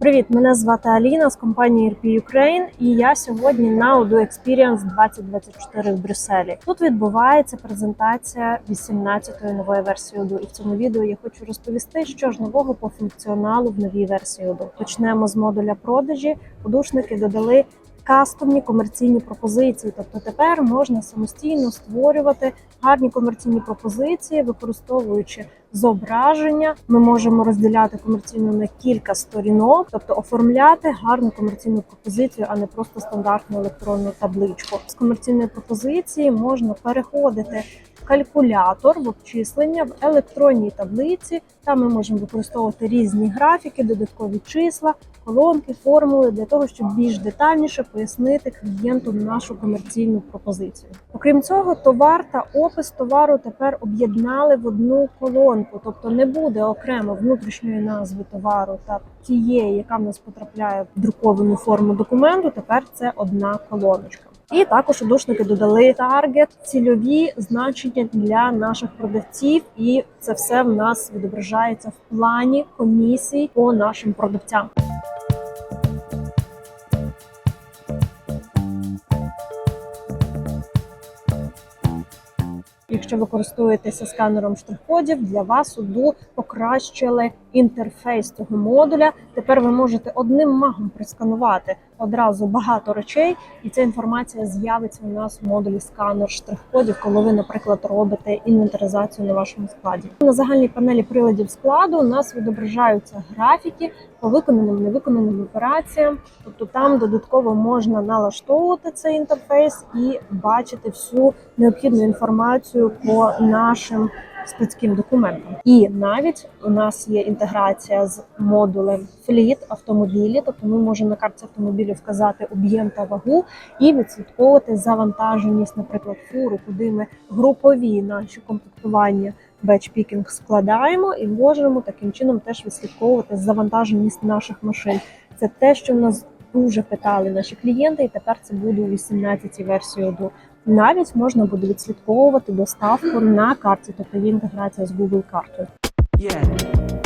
Привіт, мене звати Аліна з компанії RP Ukraine і я сьогодні на Odo Experience 2024 в Брюсселі. Тут відбувається презентація 18-ї нової версії Odo. І в цьому відео я хочу розповісти, що ж нового по функціоналу в новій версії Odo. Почнемо з модуля продажі. Подушники додали кастомні комерційні пропозиції. Тобто тепер можна самостійно створювати гарні комерційні пропозиції, використовуючи зображення. Ми можемо розділяти комерційно на кілька сторінок, тобто оформляти гарну комерційну пропозицію, а не просто стандартну електронну табличку. З комерційної пропозиції можна переходити калькулятор в обчислення в електронній таблиці. Там ми можемо використовувати різні графіки, додаткові числа, колонки, формули для того, щоб більш детальніше пояснити клієнту нашу комерційну пропозицію. Окрім цього, товар та опис товару тепер об'єднали в одну колонку, тобто не буде окремо внутрішньої назви товару та тієї, яка в нас потрапляє в друковану форму документу. Тепер це одна колоночка. І також удушники додали таргет, цільові значення для наших продавців, і це все в нас відображається в плані комісій по нашим продавцям. Якщо ви користуєтеся сканером штрих-кодів, для вас УДУ покращили інтерфейс цього модуля. Тепер ви можете одним магом просканувати одразу багато речей, і ця інформація з'явиться у нас в модулі сканер штрих-кодів, коли ви, наприклад, робите інвентаризацію на вашому складі. На загальній панелі приладів складу у нас відображаються графіки по виконаним невиконаним операціям. Тобто там додатково можна налаштовувати цей інтерфейс і бачити всю необхідну інформацію по нашим складським документам. І навіть у нас є інтеграція з модулем Fleet автомобілі, тобто ми можемо на карті автомобілю вказати об'єм та вагу і відслідковувати завантаженість, наприклад, фуру, куди ми групові наші комплектування бетчпікінг складаємо і можемо таким чином теж відслідковувати завантаженість наших машин. Це те, що в нас дуже питали наші клієнти, і тепер це буде у 18-й версії Odoo. Навіть можна буде відслідковувати доставку на карті, тобто є інтеграція з Google картою. Yeah.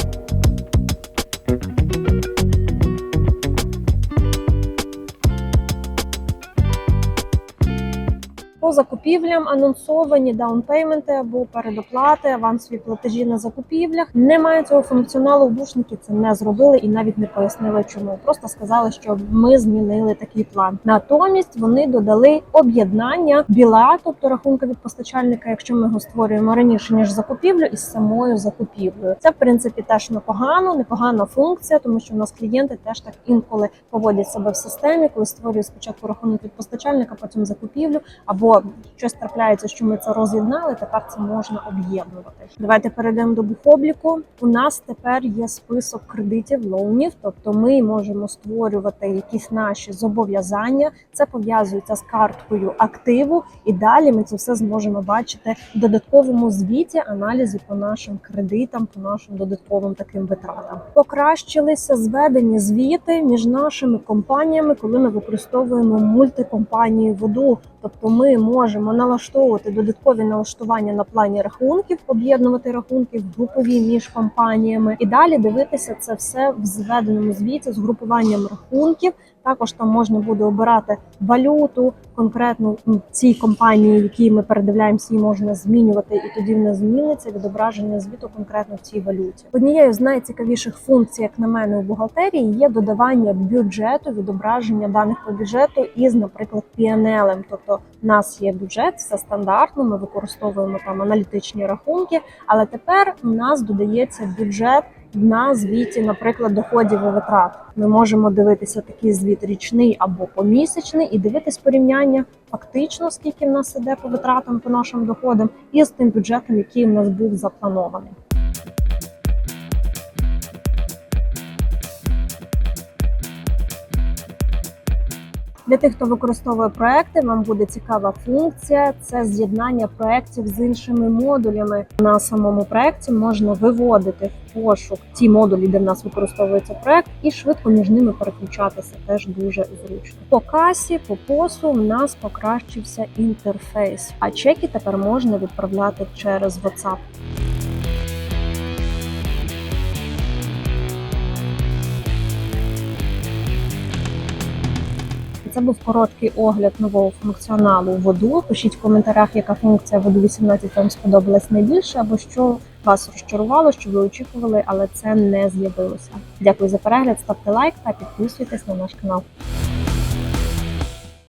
По закупівлям анонсовані даунпейменти або передоплати, авансові платежі на закупівлях. Немає цього функціоналу. Душники це не зробили і навіть не пояснили, чому. Просто сказали, що ми змінили такий план. Натомість вони додали об'єднання біла, тобто рахунка від постачальника, якщо ми його створюємо раніше ніж закупівлю, із самою закупівлею. Це в принципі теж непогано, непогана функція, тому що у нас клієнти теж так інколи поводять себе в системі, коли створюють спочатку рахунок від постачальника, потім закупівлю або щось трапляється, що ми це роз'єднали. Тепер це можна об'єднувати. Давайте перейдемо до бухобліку. У нас тепер є список кредитів, лоунів, тобто ми можемо створювати якісь наші зобов'язання. Це пов'язується з карткою активу, і далі ми це все зможемо бачити в додатковому звіті аналізі по нашим кредитам, по нашим додатковим таким витратам. Покращилися зведені звіти між нашими компаніями, коли ми використовуємо мультикомпанії воду. Тобто ми можемо налаштовувати додаткові налаштування на плані рахунків, об'єднувати рахунки в групові між компаніями і далі дивитися це все в зведеному звіті з групуванням рахунків. Також там можна буде обирати валюту конкретно цій компанії, якій ми передивляємося, її можна змінювати, і тоді в нас зміниться відображення звіту конкретно в цій валюті. Однією з найцікавіших функцій, як на мене, у бухгалтерії є додавання бюджету, відображення даних по бюджету із, наприклад, PNL. Тобто у є бюджет, все стандартно. Ми використовуємо там аналітичні рахунки, але тепер у нас додається бюджет на звіті, наприклад, доходів і витрат. Ми можемо дивитися такий звіт річний або помісячний і дивитись порівняння фактично, скільки в нас іде по витратам по нашим доходам, і з тим бюджетом, який в нас був запланований. Для тих, хто використовує проекти, вам буде цікава функція це з'єднання проєктів з іншими модулями. На самому проєкті можна виводити в пошук ті модулі, де в нас використовується проект, і швидко між ними переключатися. Теж дуже зручно. По касі, по посу в нас покращився інтерфейс, а чеки тепер можна відправляти через WhatsApp. Це був короткий огляд нового функціоналу воду. Пишіть в коментарях, яка функція воду 18 вам сподобалась найбільше, або що вас розчарувало, що ви очікували, але це не з'явилося. Дякую за перегляд, ставте лайк та підписуйтесь на наш канал.